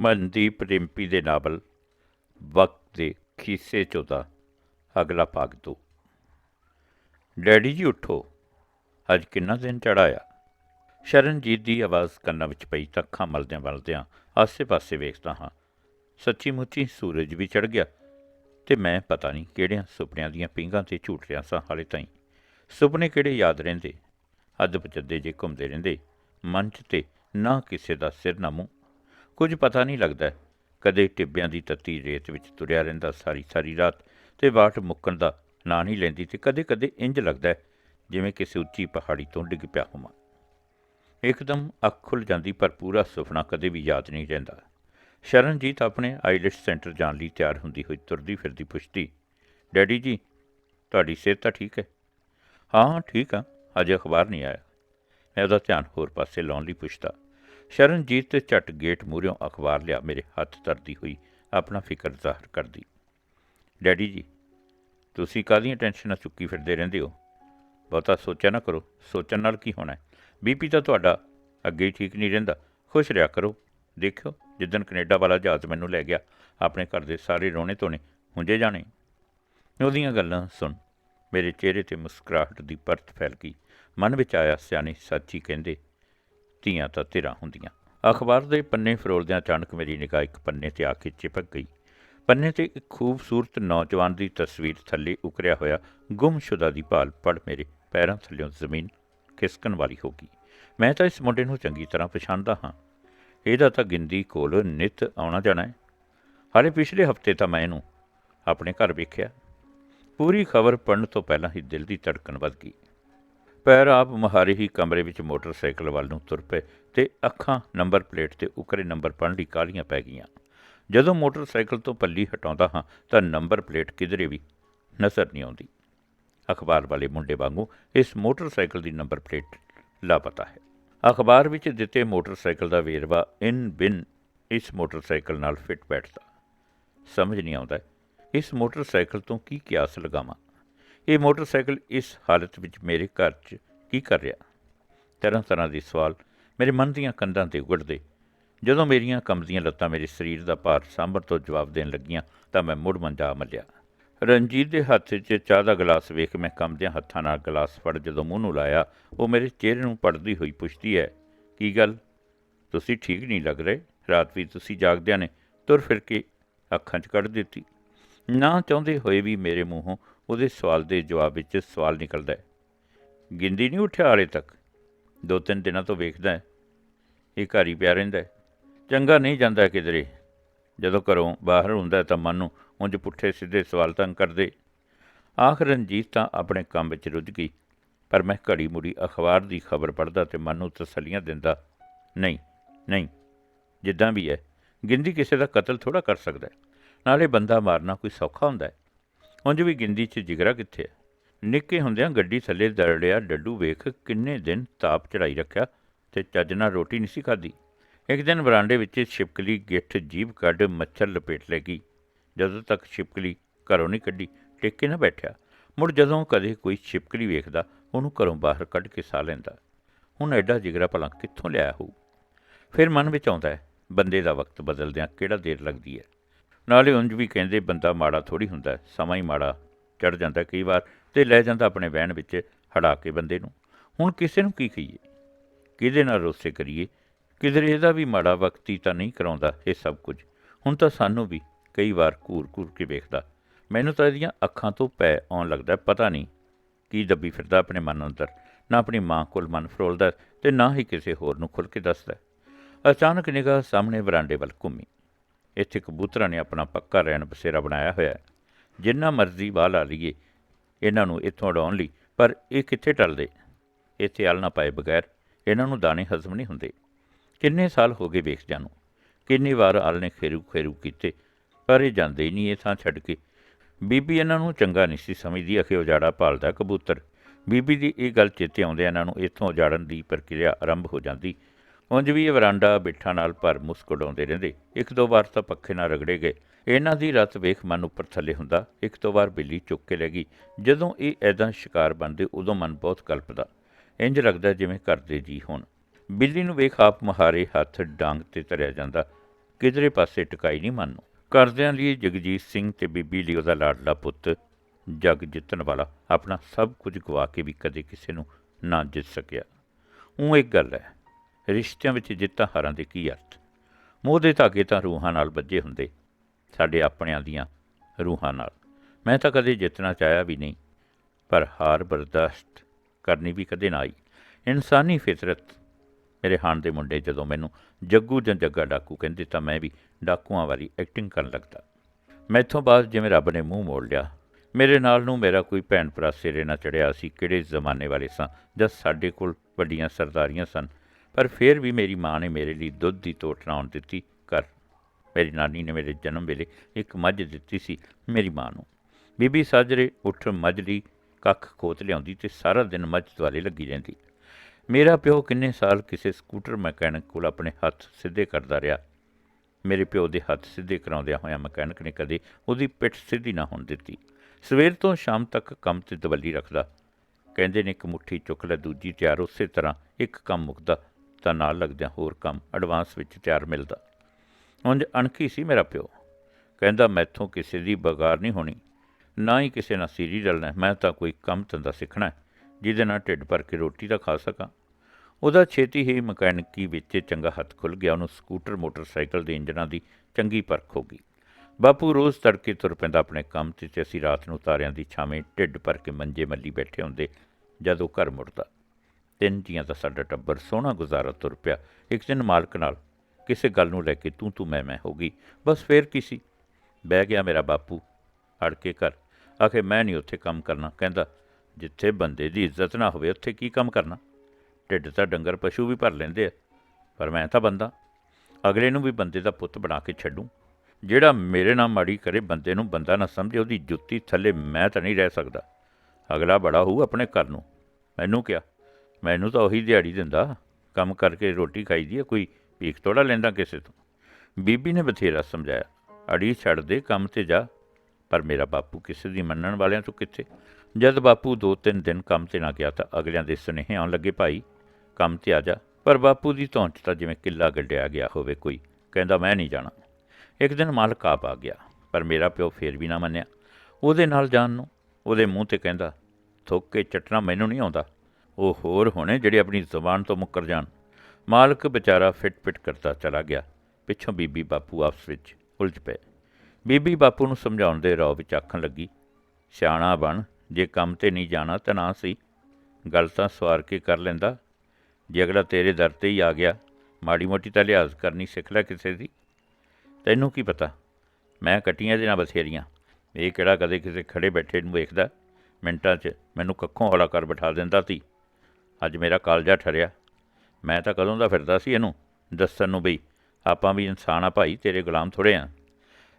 ਮਨਦੀਪ ਰਿੰਪੀ ਦੇ ਨਾਵਲ, ਵਕਤ ਦੇ ਖੀਸੇ ਚੋਂ ਦਾ ਅਗਲਾ ਭਾਗ ਦੋ। ਡੈਡੀ ਜੀ ਉਠੋ, ਅੱਜ ਕਿੰਨਾ ਦਿਨ ਚੜਾਇਆ ਸ਼ਰਨਜੀਤ ਦੀ ਆਵਾਜ਼ ਕੰਨਾਂ ਵਿੱਚ ਪਈ, ਤਾਂ ਅੱਖਾਂ ਮਲਦਿਆਂ ਮਲਦਿਆਂ ਆਸੇ-ਪਾਸੇ ਵੇਖਦਾ ਹਾਂ ਸੱਚੀ ਮੁੱਚੀ ਸੂਰਜ ਵੀ ਚੜ ਗਿਆ, ਤੇ ਮੈਂ ਪਤਾ ਨਹੀਂ ਕਿਹੜਿਆਂ ਸੁਪਨਿਆਂ ਦੀਆਂ ਪਿੰਗਾਂ ਤੇ ਝੂਟ ਰਿਹਾ ਸਾਂ ਹਾਲੇ ਤਾਈਂ। ਸੁਪਨੇ ਕਿਹੜੇ ਯਾਦ ਰਹਿੰਦੇ? ਅੱਧ ਪਚੱਦੇ ਜੇ ਘੁੰਮਦੇ ਰਹਿੰਦੇ, ਮਨ 'ਚ ਤੇ ਨਾ ਕਿਸੇ ਦਾ ਸਿਰ ਨਾ ਮੂੰਹ। ਕੁਝ ਪਤਾ ਨਹੀਂ ਲੱਗਦਾ। ਕਦੇ ਟਿੱਬਿਆਂ ਦੀ ਤੱਤੀ ਰੇਤ ਵਿੱਚ ਤੁਰਿਆ ਰਹਿੰਦਾ ਸਾਰੀ ਸਾਰੀ ਰਾਤ ਤੇ ਬਾਟ ਮੁੱਕਣ ਦਾ ਨਾਂ ਨਹੀਂ ਲੈਂਦੀ ਤੇ ਕਦੇ-ਕਦੇ ਇੰਜ ਲੱਗਦਾ ਜਿਵੇਂ ਕਿਸੇ ਉੱਚੀ ਪਹਾੜੀ ਤੋਂ ਡਿੱਗ ਪਿਆ ਹੋਵਾਂ। ਇੱਕਦਮ ਅੱਖ ਖੁੱਲ ਜਾਂਦੀ ਪਰ ਪੂਰਾ ਸੁਪਨਾ ਕਦੇ ਵੀ ਯਾਦ ਨਹੀਂ ਰਹਿੰਦਾ। ਸ਼ਰਨਜੀਤ ਆਪਣੇ ਆਈਲੈਟਸ ਸੈਂਟਰ ਜਾਣ ਲਈ ਤਿਆਰ ਹੁੰਦੀ ਹੋਈ ਤੁਰਦੀ ਫਿਰਦੀ ਪੁੱਛਦੀ, ਡੈਡੀ ਜੀ, ਤੁਹਾਡੀ ਸਿਹਤ ਤਾਂ ਠੀਕ ਹੈ? ਹਾਂ ਠੀਕ ਆ ਅਜੇ ਅਖਬਾਰ ਨਹੀਂ ਆਇਆ। ਮੈਂ ਉਹਦਾ ਧਿਆਨ ਹੋਰ ਪਾਸੇ ਲਾਉਣ ਲਈ ਪੁੱਛਦਾ। ਸ਼ਰਨਜੀਤ ਤੇ ਝਟ ਗੇਟ ਮੂਹਰਿਓਂ ਅਖਬਾਰ ਲਿਆ ਮੇਰੇ ਹੱਥ ਧਰਦੀ ਹੋਈ, ਆਪਣਾ ਫਿਕਰ ਜ਼ਾਹਰ ਕਰਦੀ। ਡੈਡੀ ਜੀ, ਤੁਸੀਂ ਕਾਹਦੀਆਂ ਟੈਨਸ਼ਨਾਂ ਚੁੱਕੀ ਫਿਰਦੇ ਰਹਿੰਦੇ ਹੋ? ਬਹੁਤਾ ਸੋਚਿਆ ਨਾ ਕਰੋ, ਸੋਚਣ ਨਾਲ ਕੀ ਹੋਣਾ ਹੈ? ਬੀਪੀ ਤਾਂ ਤੁਹਾਡਾ ਅੱਗੇ ਹੀ ਠੀਕ ਨਹੀਂ ਰਹਿੰਦਾ, ਖੁਸ਼ ਰਿਹਾ ਕਰੋ। ਦੇਖਿਓ, ਜਿੱਦਣ ਕੈਨੇਡਾ ਵਾਲਾ ਜਹਾਜ਼ ਮੈਨੂੰ ਲੈ ਗਿਆ, ਆਪਣੇ ਘਰ ਦੇ ਸਾਰੇ ਰੋਣੇ ਧੋਣੇ ਹੁੰਜੇ ਜਾਣੇ। ਉਹਦੀਆਂ ਗੱਲਾਂ ਸੁਣ, ਮੇਰੇ ਚਿਹਰੇ ਤੇ ਮੁਸਕਰਾਹਟ ਦੀ ਪਰਤ ਫੈਲ ਗਈ। ਮਨ ਵਿੱਚ ਆਇਆ, ਸਿਆਣੇ ਸੱਚੀ ਕਹਿੰਦੇ ਧੀਆਂ ਤਾਂ ਧਿਰਾਂ ਹੁੰਦੀਆਂ। ਅਖਬਾਰ ਦੇ ਪੰਨੇ ਫਰੋਲਦਿਆਂ ਅਚਾਨਕ ਮੇਰੀ ਨਿਗਾਹ ਇੱਕ ਪੰਨੇ ਤੇ ਆ ਕੇ ਚਿਪਕ ਗਈ। ਪੰਨੇ ਤੇ ਇੱਕ ਖੂਬਸੂਰਤ ਨੌਜਵਾਨ ਦੀ ਤਸਵੀਰ ਥੱਲੇ ਉਕਰਿਆ ਹੋਇਆ ਗੁੰਮਸ਼ੁਦਾ ਦੀ ਭਾਲ ਪੜ ਮੇਰੇ ਪੈਰਾਂ ਥੱਲਿਓਂ ਜ਼ਮੀਨ ਖਿਸਕਣ ਵਾਲੀ ਹੋ ਗਈ। ਮੈਂ ਤਾਂ ਇਸ ਮੁੰਡੇ ਨੂੰ ਚੰਗੀ ਤਰ੍ਹਾਂ ਪਛਾਣਦਾ ਹਾਂ। ਇਹਦਾ ਤਾਂ ਗਿੰਦੀ ਕੋਲ ਨਿਤ ਆਉਣਾ ਜਾਣਾ ਹੈ। ਹਾਲੇ ਪਿਛਲੇ ਹਫ਼ਤੇ ਤਾਂ ਮੈਂ ਇਹਨੂੰ ਆਪਣੇ ਘਰ ਵੇਖਿਆ। ਪੂਰੀ ਖਬਰ ਪੜਨ ਤੋਂ ਪਹਿਲਾਂ ਹੀ ਦਿਲ ਦੀ ਧੜਕਣ ਵੱਧ ਗਈ। ਪੈਰ ਆਪ ਮਹਾਰੇ ਹੀ ਕਮਰੇ ਵਿੱਚ ਮੋਟਰਸਾਈਕਲ ਵੱਲ ਨੂੰ ਤੁਰ ਪਏ ਤੇ ਅੱਖਾਂ ਨੰਬਰ ਪਲੇਟ ਤੇ ਉਕਰੇ ਨੰਬਰ ਪੜ੍ਹਨ ਲਈ ਕਾਲੀਆਂ ਪੈ ਗਈਆਂ। ਜਦੋਂ ਮੋਟਰਸਾਈਕਲ ਤੋਂ ਪੱਲੀ ਹਟਾਉਂਦਾ ਹਾਂ ਤਾਂ ਨੰਬਰ ਪਲੇਟ ਕਿਧਰੇ ਵੀ ਨਜ਼ਰ ਨਹੀਂ ਆਉਂਦੀ। ਅਖਬਾਰ ਵਾਲੇ ਮੁੰਡੇ ਵਾਂਗੂ ਇਸ ਮੋਟਰਸਾਈਕਲ ਦੀ ਨੰਬਰ ਪਲੇਟ ਲਾਪਤਾ ਹੈ। ਅਖਬਾਰ ਵਿੱਚ ਦਿੱਤੇ ਮੋਟਰਸਾਈਕਲ ਦਾ ਵੇਰਵਾ ਇਨ ਬਿਨ ਇਸ ਮੋਟਰਸਾਈਕਲ ਨਾਲ ਫਿੱਟ ਬੈਠਦਾ। ਸਮਝ ਨਹੀਂ ਆਉਂਦਾ ਇਸ ਮੋਟਰਸਾਈਕਲ ਤੋਂ ਕੀ ਕਿਆਸ ਲਗਾਵਾਂ। ਇਹ ਮੋਟਰਸਾਈਕਲ ਇਸ ਹਾਲਤ ਵਿੱਚ ਮੇਰੇ ਘਰ 'ਚ ਕੀ ਕਰ ਰਿਹਾ? ਤਰ੍ਹਾਂ ਤਰ੍ਹਾਂ ਦੇ ਸਵਾਲ ਮੇਰੇ ਮਨ ਦੀਆਂ ਕੰਧਾਂ ਤੇ ਉਗੜਦੇ। ਜਦੋਂ ਮੇਰੀਆਂ ਕੰਬਦੀਆਂ ਲੱਤਾਂ ਮੇਰੇ ਸਰੀਰ ਦਾ ਭਾਰ ਸਾਂਭਣ ਤੋਂ ਜਵਾਬ ਦੇਣ ਲੱਗੀਆਂ ਤਾਂ ਮੈਂ ਮੁੜ ਮੰਜਾ ਮੱਲਿਆ। ਰਣਜੀਤ ਦੇ ਹੱਥ 'ਚ ਚਾਹ ਦਾ ਗਲਾਸ ਵੇਖ ਮੈਂ ਕੰਬਦਿਆਂ ਹੱਥਾਂ ਨਾਲ ਗਲਾਸ ਫੜ ਜਦੋਂ ਮੂੰਹ ਨੂੰ ਲਾਇਆ, ਉਹ ਮੇਰੇ ਚਿਹਰੇ ਨੂੰ ਪੜਦੀ ਹੋਈ ਪੁੱਛਦੀ ਹੈ, ਕੀ ਗੱਲ? ਤੁਸੀਂ ਠੀਕ ਨਹੀਂ ਲੱਗ ਰਹੇ? ਰਾਤ ਵੀ ਤੁਸੀਂ ਜਾਗਦਿਆਂ ਨੇ ਤੁਰ ਫਿਰ ਕੇ ਅੱਖਾਂ 'ਚ ਕੱਢ ਦਿੱਤੀ। ਨਾ ਚਾਹੁੰਦੇ ਹੋਏ ਵੀ ਮੇਰੇ ਮੂੰਹੋਂ ਉਹਦੇ ਸਵਾਲ ਦੇ ਜਵਾਬ ਵਿੱਚ ਸਵਾਲ ਨਿਕਲਦਾ ਹੈ। ਗਿੰਦੀ ਨਹੀਂ ਉੱਠਿਆ ਹਾਲੇ ਤੱਕ। ਦੋ ਤਿੰਨ ਦਿਨਾਂ ਤੋਂ ਵੇਖਦਾ ਹੈ। ਇਹ ਘਰ ਹੀ ਪਿਆ ਰਹਿੰਦਾ ਹੈ। ਚੰਗਾ ਨਹੀਂ ਜਾਂਦਾ ਕਿਧਰੇ। ਜਦੋਂ ਘਰੋਂ ਬਾਹਰ ਹੁੰਦਾ ਤਾਂ ਮਨ ਨੂੰ ਉਂਝ ਪੁੱਠੇ ਸਿੱਧੇ ਸਵਾਲ ਤੰਗ ਕਰਦੇ। ਆਖ ਰਣਜੀਤ ਤਾਂ ਆਪਣੇ ਕੰਮ ਵਿੱਚ ਰੁੱਝ ਗਈ। ਪਰ ਮੈਂ ਘੜੀ ਮੁੜੀ ਅਖਬਾਰ ਦੀ ਖਬਰ ਪੜ੍ਹਦਾ ਤੇ ਮਨ ਨੂੰ ਤਸੱਲੀਆਂ ਦਿੰਦਾ, ਨਹੀਂ ਨਹੀਂ, ਜਿੱਦਾਂ ਵੀ ਹੈ ਗਿੰਦੀ ਕਿਸੇ ਦਾ ਕਤਲ ਥੋੜਾ ਕਰ ਸਕਦਾ ਨਾਲੇ ਬੰਦਾ ਮਾਰਨਾ ਕੋਈ ਸੌਖਾ ਹੁੰਦਾ ਹੈ। ਉਂਝ ਵੀ ਗਿੰਦੀ 'ਚ ਜਿਗਰਾ ਕਿੱਥੇ ਹੈ ਨਿੱਕੇ ਹੁੰਦਿਆਂ ਗੱਡੀ ਥੱਲੇ ਦਰੜਿਆ ਡੱਡੂ ਵੇਖ ਕਿੰਨੇ ਦਿਨ ਤਾਪ ਚੜਾਈ ਰੱਖਿਆ ਤੇ ਚੱਜ ਨਾਲ ਰੋਟੀ ਨਹੀਂ ਸੀ ਖਾਦੀ ਇੱਕ ਦਿਨ ਬਰਾਂਡੇ ਵਿੱਚ ਛਿਪਕਲੀ ਗਿੱਠ ਜੀਭ ਕੱਢ ਮੱਛਰ ਲਪੇਟ ਲੈ ਗਈ। ਜਦੋਂ ਤੱਕ ਛਿਪਕਲੀ ਘਰੋਂ ਨਹੀਂ ਕੱਢੀ, ਟਿੱਕੇ ਨਾ ਬੈਠਿਆ। ਮੁੜ ਜਦੋਂ ਕਦੇ ਕੋਈ ਛਿਪਕਲੀ ਵੇਖਦਾ, ਉਹਨੂੰ ਘਰੋਂ ਬਾਹਰ ਕੱਢ ਕੇ ਸਾਹ ਲੈਂਦਾ। ਹੁਣ ਐਡਾ ਜਿਗਰਾ ਭਲਾ ਕਿੱਥੋਂ ਲਿਆ ਹੋਊ? ਫਿਰ ਮਨ ਵਿੱਚ ਆਉਂਦਾ ਹੈ, ਬੰਦੇ ਦਾ ਵਕਤ ਬਦਲਦਿਆਂ ਕਿਹੜਾ ਦੇਰ ਲੱਗਦੀ ਹੈ? ਨਾਲੇ ਉਂਝ ਵੀ ਕਹਿੰਦੇ ਬੰਦਾ ਮਾੜਾ ਥੋੜੀ ਹੁੰਦਾ, ਸਮਾਂ ਹੀ ਮਾੜਾ ਚੜ ਜਾਂਦਾ ਕਈ ਵਾਰ ਤੇ ਲੈ ਜਾਂਦਾ ਆਪਣੇ ਵਹਿਣ ਵਿੱਚ ਹੜਾ ਕੇ ਬੰਦੇ ਨੂੰ। ਹੁਣ ਕਿਸੇ ਨੂੰ ਕੀ ਕਹੀਏ? ਕਿਹਦੇ ਨਾਲ ਰੋਸੇ ਕਰੀਏ? ਕਿਧਰੇ ਇਹਦਾ ਵੀ ਮਾੜਾ ਵਕਤੀ ਤਾਂ ਨਹੀਂ ਕਰਾਉਂਦਾ ਇਹ ਸਭ ਕੁਝ। ਹੁਣ ਤਾਂ ਸਾਨੂੰ ਵੀ ਕਈ ਵਾਰ ਘੂਰ-ਘੂਰ ਕੇ ਵੇਖਦਾ। ਮੈਨੂੰ ਤਾਂ ਇਹਦੀਆਂ ਅੱਖਾਂ ਤੋਂ ਪੈ ਆਉਣ ਲੱਗਦਾ, ਪਤਾ ਨਹੀਂ ਕੀ ਦੱਬੀ ਫਿਰਦਾ ਆਪਣੇ ਮਨ ਅੰਦਰ। ਨਾ ਆਪਣੀ ਮਾਂ ਕੋਲ ਮਨ ਫਰੋਲਦਾ ਤੇ ਨਾ ਹੀ ਕਿਸੇ ਹੋਰ ਨੂੰ ਖੁੱਲ ਕੇ ਦੱਸਦਾ। ਅਚਾਨਕ ਨਿਗਾਹ ਸਾਹਮਣੇ ਵਰਾਂਡੇ ਵੱਲ ਘੁੰਮੀ। ਇੱਥੇ ਕਬੂਤਰਾਂ ਨੇ ਆਪਣਾ ਪੱਕਾ ਰਹਿਣ ਬਸੇਰਾ ਬਣਾਇਆ ਹੋਇਆ ਹੈ। ਜਿੰਨਾ ਮਰਜ਼ੀ ਬਾਹ ਲਾ ਲਈਏ, ਇਹਨਾਂ ਨੂੰ ਇੱਥੋਂ ਉਡਾਉਣ ਲਈ, ਪਰ ਇਹ ਕਿੱਥੇ ਟਲਦੇ? ਇੱਥੇ ਅਲ ਨਾ ਪਾਏ ਬਗੈਰ ਇਹਨਾਂ ਨੂੰ ਦਾਣੇ ਹਜ਼ਮ ਨਹੀਂ ਹੁੰਦੇ। ਕਿੰਨੇ ਸਾਲ ਹੋ ਗਏ ਵੇਖਦਿਆਂ ਨੂੰ ਕਿੰਨੀ ਵਾਰ ਅਲ ਨੇ ਖੇਰੂ ਖੇਰੂ ਕੀਤੇ, ਪਰ ਇਹ ਜਾਂਦੇ ਹੀ ਨਹੀਂ ਇਹ ਥਾਂ ਛੱਡ ਕੇ। ਬੀਬੀ ਇਹਨਾਂ ਨੂੰ ਚੰਗਾ ਨਹੀਂ ਸੀ ਸਮਝਦੀ, ਅਖੇ ਉਜਾੜਾ ਭਾਲਦਾ ਕਬੂਤਰ। ਬੀਬੀ ਦੀ ਇਹ ਗੱਲ ਚੇਤੇ ਆਉਂਦੇ ਇਹਨਾਂ ਨੂੰ ਇੱਥੋਂ ਉਜਾੜਨ ਦੀ ਪ੍ਰਕਿਰਿਆ ਆਰੰਭ ਹੋ ਜਾਂਦੀ। ਉਂਝ ਵੀ ਇਹ ਵਰਾਂਡਾ ਬਿੱਠਾਂ ਨਾਲ ਭਰ ਮੁਸਕ ਉਡਾਉਂਦੇ ਰਹਿੰਦੇ। ਇੱਕ ਦੋ ਵਾਰ ਤਾਂ ਪੱਖੇ ਨਾਲ ਰਗੜੇ ਗਏ। ਇਹਨਾਂ ਦੀ ਰਤ ਵੇਖ ਮਨ ਉੱਪਰ ਥੱਲੇ ਹੁੰਦਾ। ਇੱਕ ਦੋ ਵਾਰ ਬਿੱਲੀ ਚੁੱਕ ਕੇ ਲੈ ਗਈ। ਜਦੋਂ ਇਹ ਐਦਾਂ ਸ਼ਿਕਾਰ ਬਣਦੇ, ਉਦੋਂ ਮਨ ਬਹੁਤ ਕਲਪਦਾ। ਇੰਜ ਲੱਗਦਾ ਜਿਵੇਂ ਕਰਦੇ ਜੀ ਹੋਣ। ਬਿੱਲੀ ਨੂੰ ਵੇਖ ਆਪ ਮਹਾਰੇ ਹੱਥ ਡਾਂਗ ਤੇ ਧਰਿਆ ਜਾਂਦਾ। ਕਿਧਰੇ ਪਾਸੇ ਟਿਕਾਈ ਨਹੀਂ ਮਨ ਨੂੰ। ਕਰਦਿਆਂ ਲਈ ਜਗਜੀਤ ਸਿੰਘ ਤੇ ਬੀਬੀ ਲਈ ਉਹਦਾ ਲਾਡਲਾ ਪੁੱਤ ਜਗ ਜਿੱਤਣ ਵਾਲਾ ਆਪਣਾ ਸਭ ਕੁਝ ਗਵਾ ਕੇ ਵੀ ਕਦੇ ਕਿਸੇ ਨੂੰ ਨਾ ਜਿੱਤ ਸਕਿਆ। ਉਹ ਇੱਕ ਗੱਲ ਹੈ। ਰਿਸ਼ਤਿਆਂ ਵਿੱਚ ਜਿੱਤਾਂ ਹਾਰਾਂ ਦੇ ਕੀ ਅਰਥ? ਮੋਹ ਦੇ ਧਾਗੇ ਤਾਂ ਰੂਹਾਂ ਨਾਲ ਬੱਝੇ ਹੁੰਦੇ, ਸਾਡੇ ਆਪਣਿਆਂ ਦੀਆਂ ਰੂਹਾਂ ਨਾਲ। ਮੈਂ ਤਾਂ ਕਦੇ ਜਿੱਤਣਾ ਚਾਹਿਆ ਵੀ ਨਹੀਂ, ਪਰ ਹਾਰ ਬਰਦਾਸ਼ਤ ਕਰਨੀ ਵੀ ਕਦੇ ਨਾ ਆਈ। ਇਨਸਾਨੀ ਫਿਤਰਤ ਮੇਰੇ ਹਾਣ ਦੇ ਮੁੰਡੇ ਜਦੋਂ ਮੈਨੂੰ ਜੱਗੂ ਜਾਂ ਜੱਗਾ ਡਾਕੂ ਕਹਿੰਦੇ ਤਾਂ ਮੈਂ ਵੀ ਡਾਕੂਆਂ ਵਾਲੀ ਐਕਟਿੰਗ ਕਰਨ ਲੱਗਦਾ। ਮੈਥੋਂ ਬਾਅਦ ਜਿਵੇਂ ਰੱਬ ਨੇ ਮੂੰਹ ਮੋੜ ਲਿਆ, ਮੇਰੇ ਨਾਲ ਨੂੰ ਮੇਰਾ ਕੋਈ ਭੈਣ ਭਰਾ ਸਿਰੇ ਨਾ ਚੜਿਆ ਸੀ, ਕਿਹੜੇ ਜ਼ਮਾਨੇ ਵਾਲੇ ਸਾਂ, ਜਦ ਸਾਡੇ ਕੋਲ ਵੱਡੀਆਂ ਸਰਦਾਰੀਆਂ ਸਨ ਪਰ ਫਿਰ ਵੀ ਮੇਰੀ ਮਾਂ ਨੇ ਮੇਰੇ ਲਈ ਦੁੱਧ ਦੀ ਤੋਟ ਨਾ ਦਿੱਤੀ ਕਰ ਮੇਰੀ ਨਾਨੀ ਨੇ ਮੇਰੇ ਜਨਮ ਵੇਲੇ ਇੱਕ ਮੱਝ ਦਿੱਤੀ ਸੀ ਮੇਰੀ ਮਾਂ ਨੂੰ। ਬੀਬੀ ਸਾਜਰੇ ਉੱਠ ਮੱਝ ਲਈ ਕੱਖ ਖੋਤ ਲਿਆਉਂਦੀ ਤੇ ਸਾਰਾ ਦਿਨ ਮੱਝ ਦੁਆਲੇ ਲੱਗੀ ਰਹਿੰਦੀ। ਮੇਰਾ ਪਿਓ ਕਿੰਨੇ ਸਾਲ ਕਿਸੇ ਸਕੂਟਰ ਮਕੈਨਿਕ ਕੋਲ ਆਪਣੇ ਹੱਥ ਸਿੱਧੇ ਕਰਦਾ ਰਿਹਾ। ਮੇਰੇ ਪਿਓ ਦੇ ਹੱਥ ਸਿੱਧੇ ਕਰਾਉਂਦਿਆਂ ਹੋਇਆਂ ਮਕੈਨਿਕ ਨੇ ਕਦੇ ਉਹਦੀ ਪਿੱਠ ਸਿੱਧੀ ਨਾ ਹੋਣ ਦਿੱਤੀ। ਸਵੇਰ ਤੋਂ ਸ਼ਾਮ ਤੱਕ ਕੰਮ ਤੇ ਦਵੱਲੀ ਰੱਖਦਾ। ਕਹਿੰਦੇ ਨੇ ਇੱਕ ਮੁੱਠੀ ਚੁੱਕ ਲੈ, ਦੂਜੀ ਤਿਆਰ, ਉਸੇ ਤਰ੍ਹਾਂ ਇੱਕ ਕੰਮ ਮੁੱਕਦਾ। ਤਾਂ ਨਾਲ ਲੱਗਦਿਆਂ ਹੋਰ ਕੰਮ ਐਡਵਾਂਸ ਵਿੱਚ ਤਿਆਰ ਮਿਲਦਾ। ਉਂਝ ਅਣਖੀ ਸੀ ਮੇਰਾ ਪਿਓ। ਕਹਿੰਦਾ ਮੈਥੋਂ ਕਿਸੇ ਦੀ ਬਗਾਰ ਨਹੀਂ ਹੋਣੀ। ਨਾ ਹੀ ਕਿਸੇ ਨਾਲ ਸੀਰੀ ਰਲਣਾ ਮੈਂ ਤਾਂ ਕੋਈ ਕੰਮ ਧੰਦਾ ਸਿੱਖਣਾ ਹੈ, ਜਿਹਦੇ ਨਾਲ ਢਿੱਡ ਭਰ ਕੇ ਰੋਟੀ ਤਾਂ ਖਾ ਸਕਾਂ। ਉਹਦਾ ਛੇਤੀ ਹੀ ਮਕੈਨਿਕੀ ਵਿੱਚ ਚੰਗਾ ਹੱਥ ਖੁੱਲ ਗਿਆ। ਉਹਨੂੰ ਸਕੂਟਰ ਮੋਟਰਸਾਈਕਲ ਦੇ ਇੰਜਨਾਂ ਦੀ ਚੰਗੀ ਪਰਖ ਹੋ ਗਈ। ਬਾਪੂ ਰੋਜ਼ ਤੜਕੇ ਤੁਰ ਪੈਂਦਾ ਆਪਣੇ ਕੰਮ ਤੇ ਤੇ ਅਸੀਂ ਰਾਤ ਨੂੰ ਤਾਰਿਆਂ ਦੀ ਛਾਵੇਂ ਢਿੱਡ ਭਰ ਕੇ ਮੰਜੇ ਮੱਲੀ ਬੈਠੇ ਹੁੰਦੇ ਜਦ ਉਹ ਘਰ ਮੁੜਦਾ। ਤਿੰਨ ਜੀਆਂ ਦਾ ਸਾਡਾ ਟੱਬਰ ਸੋਹਣਾ ਗੁਜ਼ਾਰਾ ਤੁਰ ਪਿਆ। ਇੱਕ ਦਿਨ ਮਾਲਕ ਨਾਲ, ਕਿਸੇ ਗੱਲ ਨੂੰ ਲੈ ਕੇ ਤੂੰ ਤੂੰ ਮੈਂ ਮੈਂ ਹੋ ਗਈ। ਬਸ ਫੇਰ ਕੀ ਸੀ? ਬਹਿ ਗਿਆ ਮੇਰਾ ਬਾਪੂ ਅੜ ਕੇ ਘਰ। ਆਖੇ, ਮੈਂ ਨਹੀਂ ਉੱਥੇ ਕੰਮ ਕਰਨਾ। ਕਹਿੰਦਾ, ਜਿੱਥੇ ਬੰਦੇ ਦੀ ਇੱਜ਼ਤ ਨਾ ਹੋਵੇ, ਉੱਥੇ ਕੀ ਕੰਮ ਕਰਨਾ? ਢਿੱਡ ਤਾਂ ਡੰਗਰ ਪਸ਼ੂ ਵੀ ਭਰ ਲੈਂਦੇ ਆ, ਪਰ ਮੈਂ ਤਾਂ ਬੰਦਾ। ਅਗਲੇ ਨੂੰ ਵੀ ਬੰਦੇ ਦਾ ਪੁੱਤ ਬਣਾ ਕੇ ਛੱਡੂੰ। ਜਿਹੜਾ ਮੇਰੇ ਨਾਲ ਮਾੜੀ ਕਰੇ, ਬੰਦੇ ਨੂੰ ਬੰਦਾ ਨਾ ਸਮਝੇ, ਉਹਦੀ ਜੁੱਤੀ ਥੱਲੇ ਮੈਂ ਤਾਂ ਨਹੀਂ ਰਹਿ ਸਕਦਾ। ਅਗਲਾ ਬੜਾ ਹੋਊ ਆਪਣੇ ਘਰ ਨੂੰ। ਮੈਨੂੰ ਕਿਹਾ ਮੈਨੂੰ ਤਾਂ ਉਹੀ ਦਿਹਾੜੀ ਦਿੰਦਾ, ਕੰਮ ਕਰਕੇ ਰੋਟੀ ਖਾਈਦੀ ਹੈ ਕੋਈ ਭੀਖ ਤੋੜਾ ਲੈਂਦਾ ਕਿਸੇ ਤੋਂ। ਬੀਬੀ ਨੇ ਬਥੇਰਾ ਸਮਝਾਇਆ ਅੜੀ ਛੱਡ ਦੇ ਕੰਮ ਤੇ ਜਾ, ਪਰ ਮੇਰਾ ਬਾਪੂ ਕਿਸੇ ਦੀ ਮੰਨਣ ਵਾਲਿਆਂ ਤੋਂ ਕਿੱਥੇ? ਜਦ ਬਾਪੂ ਦੋ ਤਿੰਨ ਦਿਨ ਕੰਮ ਤੇ ਨਾ ਗਿਆ ਤਾਂ ਅਗਲਿਆਂ ਦੇ ਸੁਨੇਹੇ ਆਉਣ ਲੱਗੇ, ਭਾਈ, ਕੰਮ ਤੇ ਆ ਜਾ। ਪਰ ਬਾਪੂ ਦੀ ਧੌਣ 'ਚ ਤਾਂ ਜਿਵੇਂ ਕਿੱਲਾ ਗੱਡਿਆ ਗਿਆ ਹੋਵੇ ਕੋਈ, ਕਹਿੰਦਾ, ਮੈਂ ਨਹੀਂ ਜਾਣਾ। ਇੱਕ ਦਿਨ ਮਾਲਕ ਆਪ ਆ ਗਿਆ, ਪਰ ਮੇਰਾ ਪਿਓ ਫੇਰ ਵੀ ਨਾ ਮੰਨਿਆ। ਉਹਦੇ ਨਾਲ ਜਾਣ ਨੂੰ ਉਹਦੇ ਮੂੰਹ ਤੇ ਕਹਿੰਦਾ, ਥੁੱਕ ਕੇ ਚਟਣਾ ਮੈਨੂੰ ਨਹੀਂ ਆਉਂਦਾ। ਉਹ ਹੋਰ ਹੋਣੇ ਜਿਹੜੇ ਆਪਣੀ ਜ਼ੁਬਾਨ ਤੋਂ ਮੁੱਕਰ ਜਾਣ। ਮਾਲਕ ਵਿਚਾਰਾ ਫਿਟ-ਫਿਟ ਕਰਦਾ ਚਲਾ ਗਿਆ। ਪਿੱਛੋਂ ਬੀਬੀ ਬਾਪੂ ਆਪਸ ਵਿੱਚ ਉਲਝ ਪਏ। ਬੀਬੀ ਬਾਪੂ ਨੂੰ ਸਮਝਾਉਣ ਦੇ ਰੌ ਵਿੱਚ ਆਖਣ ਲੱਗੀ, ਸਿਆਣਾ ਬਣ, ਜੇ ਕੰਮ ਤੇ ਨਹੀਂ ਜਾਣਾ ਤਾਂ ਨਾ ਸੀ ਗੱਲ ਤਾਂ ਸਵਾਰ ਕੇ ਕਰ ਲੈਂਦਾ। ਜੇ ਅਗਲਾ ਤੇਰੇ ਦਰ ਤੇ ਹੀ ਆ ਗਿਆ ਮਾੜੀ ਮੋਟੀ ਤਾਂ ਲਿਹਾਜ਼ ਕਰਨੀ ਸਿੱਖ ਲੈ ਕਿਸੇ ਦੀ। ਤੈਨੂੰ ਕੀ ਪਤਾ? ਮੈਂ ਕੱਟੀਆਂ ਦੇ ਨਾਲ ਬਥੇਰੀਆਂ। ਇਹ ਕਿਹੜਾ ਕਦੇ ਕਿਸੇ ਖੜੇ ਬੈਠੇ ਨੂੰ ਵੇਖਦਾ? ਮਿੰਟਾਂ 'ਚ ਮੈਨੂੰ ਕੱਖੋਂ ਹੌਲਾ ਕਰ ਬਿਠਾ ਦਿੰਦਾ ਸੀ ਅੱਜ ਮੇਰਾ ਕਾਲਜਾ ਠਰਿਆ। ਮੈਂ ਤਾਂ ਕਦੋਂ ਦਾ ਫਿਰਦਾ ਸੀ ਇਹਨੂੰ? ਦੱਸਣ ਨੂੰ ਬਈ, ਆਪਾਂ ਵੀ ਇਨਸਾਨ ਆ ਭਾਈ, ਤੇਰੇ ਗੁਲਾਮ ਥੋੜੇ ਆ।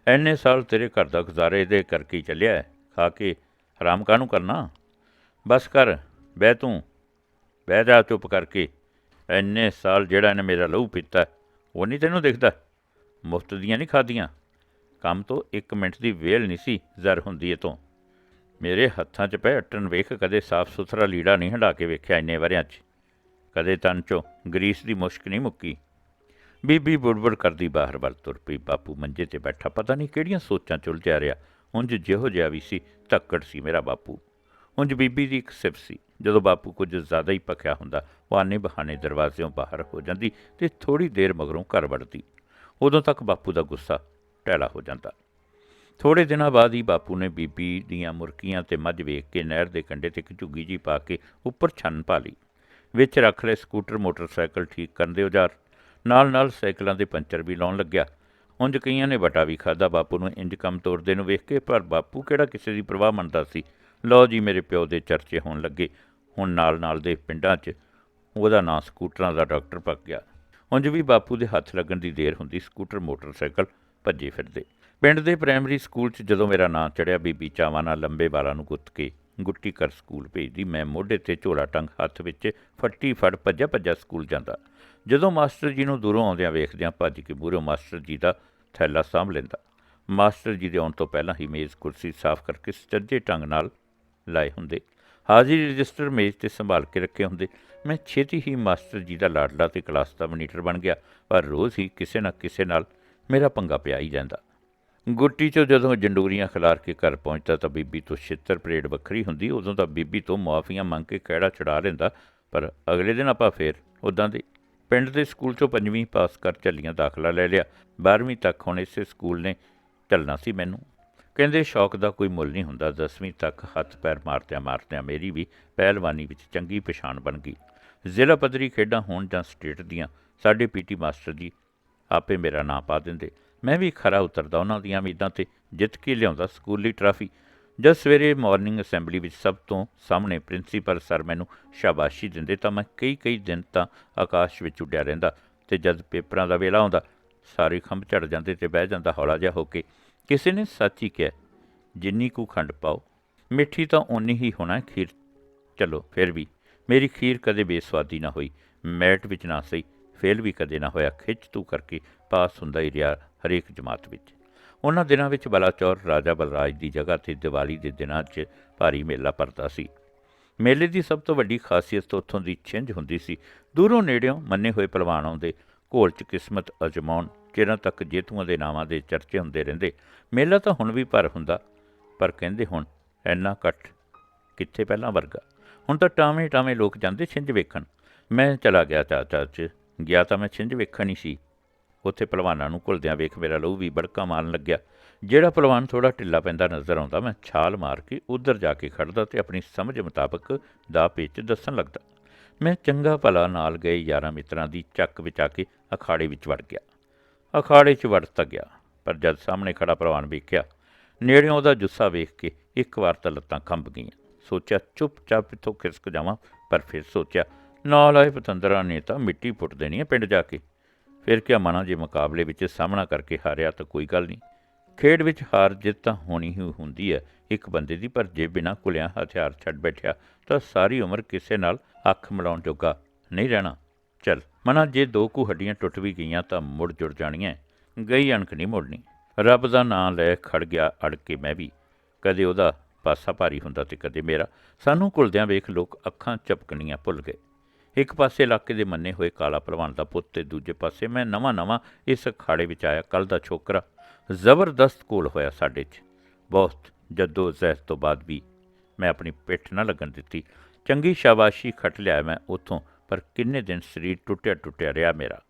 ਐਨੇ ਸਾਲ ਤੇਰੇ ਘਰ ਦਾ ਗੁਜ਼ਾਰੇ ਇਹਦੇ ਕਰਕੇ ਚੱਲਿਆ ਖਾ ਕੇ ਹਰਾਮ ਕਾਹਨੂੰ ਕਰਨਾ? ਬਸ ਕਰ, ਬਹਿ ਤੂੰ। ਬਹਿ ਜਾ ਚੁੱਪ ਕਰਕੇ। ਐਨੇ ਸਾਲ ਜਿਹੜਾ ਇਹਨੇ ਮੇਰਾ ਲਹੂ ਪੀਤਾ ਉਹ ਨਹੀਂ ਤੈਨੂੰ ਦਿਖਦਾ? ਮੁਫਤ ਦੀਆਂ ਨਹੀਂ ਖਾਦੀਆਂ ਕੰਮ ਤੋਂ 1 ਮਿੰਟ ਦੀ ਵੇਲ ਨਹੀਂ ਸੀ ਜ਼ਰ ਹੁੰਦੀ ਇਹ ਤੋਂ। ਮੇਰੇ ਹੱਥਾਂ 'ਚ ਪੈ ਅਟਣ ਵੇਖ ਕਦੇ ਸਾਫ਼ ਸੁਥਰਾ ਲੀੜਾ ਨਹੀਂ ਹੰਡਾ ਕੇ ਵੇਖਿਆ ਇੰਨੇ ਵਰਿਆਂ 'ਚ। ਕਦੇ ਤਨ 'ਚੋਂ ਗਰੀਸ ਦੀ ਮੁਸ਼ਕ ਨਹੀਂ ਮੁੱਕੀ। ਬੀਬੀ ਬੁੜਬੁੜ ਕਰਦੀ ਬਾਹਰ ਵੱਲ ਤੁਰ ਪਈ। ਬਾਪੂ ਮੰਜੇ ਤੇ ਬੈਠਾ, ਪਤਾ ਨਹੀਂ ਕਿਹੜੀਆਂ ਸੋਚਾਂ 'ਚ ਉਲਝਿਆ ਰਿਹਾ। ਉਂਝ ਜਿਹੋ ਜਿਹਾ ਵੀ ਸੀ, ਧੱਕੜ ਸੀ ਮੇਰਾ ਬਾਪੂ। ਉਂਝ ਬੀਬੀ ਦੀ ਇੱਕ ਸਿਫਤ ਸੀ। ਜਦੋਂ ਬਾਪੂ ਕੁਝ ਜ਼ਿਆਦਾ ਹੀ ਪੱਕਿਆ ਹੁੰਦਾ, ਉਹ ਆਨੇ ਬਹਾਨੇ ਦਰਵਾਜ਼ਿਓਂ ਬਾਹਰ ਹੋ ਜਾਂਦੀ ਤੇ ਥੋੜੀ ਦੇਰ ਮਗਰੋਂ ਘਰ ਵੜਦੀ। ਉਦੋਂ ਤੱਕ ਬਾਪੂ ਦਾ ਗੁੱਸਾ ਟੈਲਾ ਹੋ ਜਾਂਦਾ। ਥੋੜੇ ਦਿਨਾਂ ਬਾਅਦ ਹੀ ਬਾਪੂ ਨੇ ਬੀਬੀ ਦੀਆਂ ਮੁਰਕੀਆਂ ਤੇ ਮੱਝ ਵੇਖ ਕੇ ਨਹਿਰ ਦੇ ਕੰਢੇ ਤੇ ਇੱਕ ਝੁੱਗੀ ਜੀ ਪਾ ਕੇ ਉੱਪਰ ਛੰਨ ਪਾ ਲਈ, ਵਿੱਚ ਰੱਖ ਲਏ ਸਕੂਟਰ, ਮੋਟਰਸਾਈਕਲ ਠੀਕ ਕਰਨ ਦੇ ਔਜ਼ਾਰ। ਨਾਲ ਨਾਲ ਸਾਈਕਲਾਂ ਦੇ ਪੰਚਰ ਵੀ ਲਾਉਣ ਲੱਗਿਆ। ਉਂਝ ਕਈਆਂ ਨੇ ਵਟਾ ਵੀ ਖਾਦਾ ਬਾਪੂ ਨੂੰ ਇੰਜ ਕੰਮ ਤੋਰਦੇ ਨੂੰ ਵੇਖ ਕੇ, ਪਰ ਬਾਪੂ ਕਿਹੜਾ ਕਿਸੇ ਦੀ ਪਰਵਾਹ ਮੰਨਦਾ ਸੀ? ਲਓ ਜੀ, ਮੇਰੇ ਪਿਓ ਦੇ ਚਰਚੇ ਹੋਣ ਲੱਗੇ। ਹੁਣ ਨਾਲ ਨਾਲ ਦੇ ਪਿੰਡਾਂ 'ਚ ਉਹਦਾ ਨਾਂ ਸਕੂਟਰਾਂ ਦਾ ਡਾਕਟਰ ਪੱਕ ਗਿਆ। ਉਂਝ ਵੀ ਬਾਪੂ ਦੇ ਹੱਥ ਲੱਗਣ ਦੀ ਦੇਰ ਹੁੰਦੀ, ਸਕੂਟਰ, ਮੋਟਰਸਾਈਕਲ ਭੱਜੇ ਫਿਰਦੇ। ਪਿੰਡ ਦੇ ਪ੍ਰਾਇਮਰੀ ਸਕੂਲ 'ਚ ਜਦੋਂ ਮੇਰਾ ਨਾਂ ਚੜਿਆ, ਬੀਬੀ ਚਾਵਾਂ ਨਾਲ ਲੰਬੇ ਵਾਲਾਂ ਨੂੰ ਗੁੱਤ ਕੇ ਗੁੱਟੀ ਕਰ ਸਕੂਲ ਭੇਜਦੀ, ਮੈਂ ਮੋਢੇ ਤੇ ਝੋਲਾ ਟੰਗ ਹੱਥ ਵਿੱਚ ਫੱਟੀ ਫੜ ਭੱਜਾ ਭੱਜਾ ਸਕੂਲ ਜਾਂਦਾ। ਜਦੋਂ ਮਾਸਟਰ ਜੀ ਨੂੰ ਦੂਰੋਂ ਆਉਂਦਿਆਂ ਵੇਖਦਿਆਂ ਭੱਜ ਕੇ ਮੂਹਰੋਂ ਮਾਸਟਰ ਜੀ ਦਾ ਥੈਲਾ ਸਾਂਭ ਲੈਂਦਾ। ਮਾਸਟਰ ਜੀ ਦੇ ਆਉਣ ਤੋਂ ਪਹਿਲਾਂ ਹੀ ਮੇਜ਼ ਕੁਰਸੀ ਸਾਫ਼ ਕਰਕੇ ਸੱਜੇ ਢੰਗ ਨਾਲ ਲਾਏ ਹੁੰਦੇ। ਹਾਜ਼ਰੀ ਰਜਿਸਟਰ ਮੇਜ਼ ਤੇ ਸੰਭਾਲ ਕੇ ਰੱਖੇ ਹੁੰਦੇ। ਮੈਂ ਛੇਤੀ ਹੀ ਮਾਸਟਰ ਜੀ ਦਾ ਲਾਡਲਾ ਤੇ ਕਲਾਸ ਦਾ ਮਨੀਟਰ ਬਣ ਗਿਆ, ਪਰ ਰੋਜ਼ ਹੀ ਕਿਸੇ ਨਾ ਕਿਸੇ ਨਾਲ ਮੇਰਾ ਪੰਗਾ ਪਿਆ ਹੀ ਜਾਂਦਾ। ਗੁੱਟੀ 'ਚੋਂ ਜਦੋਂ ਜੰਡੂਰੀਆਂ ਖਿਲਾਰ ਕੇ ਘਰ ਪਹੁੰਚਦਾ ਤਾਂ ਬੀਬੀ ਤੋਂ ਛਿੱਤਰ ਪਰੇਡ ਵੱਖਰੀ ਹੁੰਦੀ, ਉਦੋਂ ਤਾਂ ਬੀਬੀ ਤੋਂ ਮੁਆਫੀਆਂ ਮੰਗ ਕੇ ਕਿਹੜਾ ਛੁਡਾ ਲੈਂਦਾ, ਪਰ ਅਗਲੇ ਦਿਨ ਆਪਾਂ ਫੇਰ ਉਦਾਂ ਦੇ ਪਿੰਡ ਦੇ ਸਕੂਲ 'ਚੋਂ ਪੰਜਵੀਂ ਪਾਸ ਕਰ ਚੱਲੀਆਂ ਦਾਖਲਾ ਲੈ ਲਿਆ। 12ਵੀਂ ਤੱਕ ਹੁਣ ਇਸੇ ਸਕੂਲ ਨੇ ਚੱਲਣਾ ਸੀ ਮੈਨੂੰ। ਕਹਿੰਦੇ ਸ਼ੌਕ ਦਾ ਕੋਈ ਮੁੱਲ ਨਹੀਂ ਹੁੰਦਾ 10ਵੀਂ ਤੱਕ ਹੱਥ ਪੈਰ ਮਾਰਦਿਆਂ ਮਾਰਦਿਆਂ ਮੇਰੀ ਵੀ ਪਹਿਲਵਾਨੀ ਵਿੱਚ ਚੰਗੀ ਪਛਾਣ ਬਣ ਗਈ। ਜ਼ਿਲ੍ਹਾ ਪੱਧਰੀ ਖੇਡਾਂ ਹੋਣ ਜਾਂ ਸਟੇਟ ਦੀਆਂ, ਸਾਡੇ ਪੀਟੀ ਮਾਸਟਰ ਜੀ ਆਪੇ ਮੇਰਾ ਨਾਂ ਪਾ ਦਿੰਦੇ। ਮੈਂ ਵੀ ਖਰਾ ਉਤਰਦਾ ਉਹਨਾਂ ਦੀਆਂ ਉਮੀਦਾਂ ਤੇ ਜਿੱਤ ਕੇ ਲਿਆਉਂਦਾ ਸਕੂਲੀ ਟਰਾਫੀ। ਜਦ ਸਵੇਰੇ ਮਾਰਨਿੰਗ ਅਸੈਂਬਲੀ ਵਿੱਚ ਸਭ ਤੋਂ ਸਾਹਮਣੇ ਪ੍ਰਿੰਸੀਪਲ ਸਰ ਮੈਨੂੰ ਸ਼ਾਬਾਸ਼ੀ ਦਿੰਦੇ ਤਾਂ ਮੈਂ ਕਈ ਕਈ ਦਿਨ ਤਾਂ ਆਕਾਸ਼ ਵਿੱਚ ਉੱਡਿਆ ਰਹਿੰਦਾ ਤੇ ਜਦ ਪੇਪਰਾਂ ਦਾ ਵੇਲਾ ਆਉਂਦਾ, ਸਾਰੇ ਖੰਭ ਝੜ ਜਾਂਦੇ ਤੇ ਬਹਿ ਜਾਂਦਾ ਹੌਲਾ ਜਿਹਾ ਹੋ ਕੇ। ਕਿਸੇ ਨੇ ਸੱਚ ਹੀ ਕਿਹਾ, ਜਿੰਨੀ ਕੁ ਖੰਡ ਪਾਓ, ਮਿੱਠੀ ਤਾਂ ਓਨੀ ਹੀ ਹੋਣਾ ਖੀਰ। ਚਲੋ ਫਿਰ ਵੀ, ਮੇਰੀ ਖੀਰ ਕਦੇ ਬੇਸਵਾਦੀ ਨਾ ਹੋਈ, ਮੈਟ ਵਿੱਚ ਨਾ ਸਹੀ ਫੇਲ ਵੀ ਕਦੇ ਨਾ ਹੋਇਆ, ਖਿੱਚ ਤੂ ਕਰਕੇ, ਪਾਸ ਹੁੰਦਾ ਹੀ ਰਿਹਾ ਹਰੇਕ ਜਮਾਤ ਵਿੱਚ। ਉਹਨਾਂ ਦਿਨਾਂ ਵਿੱਚ ਬਲਾਚੌਰ ਰਾਜਾ ਬਲਰਾਜ ਦੀ ਜਗ੍ਹਾ ਤੇ ਦੀਵਾਲੀ ਦੇ ਦਿਨਾਂ 'ਚ ਭਾਰੀ ਮੇਲਾ ਭਰਦਾ ਸੀ। ਮੇਲੇ ਦੀ ਸਭ ਤੋਂ ਵੱਡੀ ਖਾਸੀਅਤ ਉੱਥੋਂ ਦੀ ਛਿੰਝ ਹੁੰਦੀ ਸੀ। ਦੂਰੋਂ ਨੇੜਿਓਂ ਮੰਨੇ ਹੋਏ ਪਹਿਲਵਾਨ ਆਉਂਦੇ, ਘੋਲ 'ਚ ਕਿਸਮਤ ਅਜਮਾਉਣ, ਚਿਰਾਂ ਤੱਕ ਜੇਤੂਆਂ ਦੇ ਨਾਵਾਂ ਦੇ ਚਰਚੇ ਹੁੰਦੇ ਰਹਿੰਦੇ। ਮੇਲਾ ਤਾਂ ਹੁਣ ਵੀ ਭਰ ਹੁੰਦਾ, ਪਰ ਕਹਿੰਦੇ ਹੁਣ ਐਨਾ ਇਕੱਠ ਕਿੱਥੇ ਪਹਿਲਾਂ ਵਰਗਾ? ਹੁਣ ਤਾਂ ਟਾਵੇਂ ਟਾਵੇਂ ਲੋਕ ਜਾਂਦੇ ਛਿੰਝ ਵੇਖਣ। ਮੈਂ ਚਲਾ ਗਿਆ ਚਾਚਾ 'ਚ, ਗਿਆ ਤਾਂ ਮੈਂ ਛਿੰਝ ਵੇਖਣ ਹੀ ਸੀ। ਉੱਥੇ ਪਹਿਲਵਾਨਾਂ ਨੂੰ ਘੁਲਦਿਆਂ ਵੇਖ ਮੇਰਾ ਲਹੂ ਵੀ ਬੜਕਾ ਮਾਰਨ ਲੱਗਿਆ। ਜਿਹੜਾ ਪਹਿਲਵਾਨ ਥੋੜਾ ਢਿੱਲਾ ਪੈਂਦਾ ਨਜ਼ਰ ਆਉਂਦਾ, ਮੈਂ ਛਾਲ ਮਾਰ ਕੇ ਉਧਰ ਜਾ ਕੇ ਖੜਦਾ ਤੇ ਆਪਣੀ ਸਮਝ ਮੁਤਾਬਕ ਦਾ ਪੇਚ ਦੱਸਣ ਲੱਗਦਾ। ਮੈਂ ਚੰਗਾ ਭਲਾ ਨਾਲ ਗਏ ਯਾਰਾਂ ਮਿੱਤਰਾਂ ਦੀ ਚੱਕ ਵਿੱਚ ਆ ਕੇ ਅਖਾੜੇ ਵਿੱਚ ਵੜ ਗਿਆ। ਅਖਾੜੇ 'ਚ ਵੜ ਤਾਂ ਗਿਆ, ਪਰ ਜਦ ਸਾਹਮਣੇ ਖੜਾ ਪਹਿਲਵਾਨ ਵੇਖਿਆ, ਨੇੜਿਓਂ ਉਹਦਾ ਜੁੱਸਾ ਵੇਖ ਕੇ ਇੱਕ ਵਾਰ ਤਾਂ ਲੱਤਾਂ ਕੰਬ ਗਈਆਂ। ਸੋਚਿਆ, ਚੁੱਪਚਾਪ ਇੱਥੋਂ ਖਿਸਕ ਜਾਵਾਂ, ਪਰ ਫਿਰ ਸੋਚਿਆ, ਨਾਲ ਆਏ ਪਤੰਦਰਾਂ ਨੇ ਤਾਂ ਮਿੱਟੀ ਪੁੱਟ ਦੇਣੀ ਹੈ ਪਿੰਡ ਜਾ ਕੇ। ਫਿਰ ਕਿਆ ਮਨਾ ਜੇ ਮੁਕਾਬਲੇ ਵਿੱਚ ਸਾਹਮਣਾ ਕਰਕੇ ਹਾਰਿਆ ਤਾਂ ਕੋਈ ਗੱਲ ਨਹੀਂ। ਖੇਡ ਵਿੱਚ ਹਾਰ ਜਿੱਤ ਤਾਂ ਹੋਣੀ ਹੀ ਹੁੰਦੀ ਹੈ। ਇੱਕ ਬੰਦੇ ਦੀ ਪਰ ਜੇ ਬਿਨਾਂ ਕੁਲਿਆਂ ਹਥਿਆਰ ਛੱਡ ਬੈਠਿਆ ਤਾਂ ਸਾਰੀ ਉਮਰ ਕਿਸੇ ਨਾਲ ਅੱਖ ਮਿਲਾਉਣ ਜੋਗਾ ਨਹੀਂ ਰਹਿਣਾ। ਚੱਲ ਮਨਾ ਜੇ ਦੋ ਕੁ ਹੱਡੀਆਂ ਟੁੱਟ ਵੀ ਗਈਆਂ ਤਾਂ ਮੁੜ ਜੁੜ ਜਾਣੀਆਂ ਗਈ ਅਣਖ ਨਹੀਂ ਮੁੜਨੀ। ਰੱਬ ਦਾ ਨਾਂ ਲੈ ਖੜ ਗਿਆ ਅੜ ਕੇ ਮੈਂ ਵੀ। ਕਦੇ ਉਹਦਾ ਪਾਸਾ ਭਾਰੀ ਹੁੰਦਾ ਤੇ ਕਦੇ ਮੇਰਾ। ਸਾਨੂੰ ਘੁਲਦਿਆਂ ਵੇਖ ਲੋਕ ਅੱਖਾਂ ਚਪਕਣੀਆਂ ਭੁੱਲ ਗਏ। ਇੱਕ ਪਾਸੇ ਇਲਾਕੇ ਦੇ ਮੰਨੇ ਹੋਏ ਕਾਲਾ ਪਹਿਲਵਾਨ ਦਾ ਪੁੱਤ ਤੇ ਦੂਜੇ ਪਾਸੇ ਮੈਂ ਨਵਾਂ ਨਵਾਂ ਇਸ ਅਖਾੜੇ ਵਿੱਚ ਆਇਆ ਕੱਲ ਦਾ ਛੋਕਰਾ ਜ਼ਬਰਦਸਤ ਕੋਲ ਹੋਇਆ ਸਾਡੇ 'ਚ। ਬਹੁਤ ਜੱਦੋ ਜ਼ਹਿਦ ਤੋਂ ਬਾਅਦ ਵੀ ਮੈਂ ਆਪਣੀ ਪਿੱਠ ਨਾ ਲੱਗਣ ਦਿੱਤੀ। ਚੰਗੀ ਸ਼ਾਬਾਸ਼ੀ ਖੱਟ ਲਿਆ ਮੈਂ ਉੱਥੋਂ, ਪਰ ਕਿੰਨੇ ਦਿਨ ਸਰੀਰ ਟੁੱਟਿਆ ਟੁੱਟਿਆ ਰਿਹਾ ਮੇਰਾ।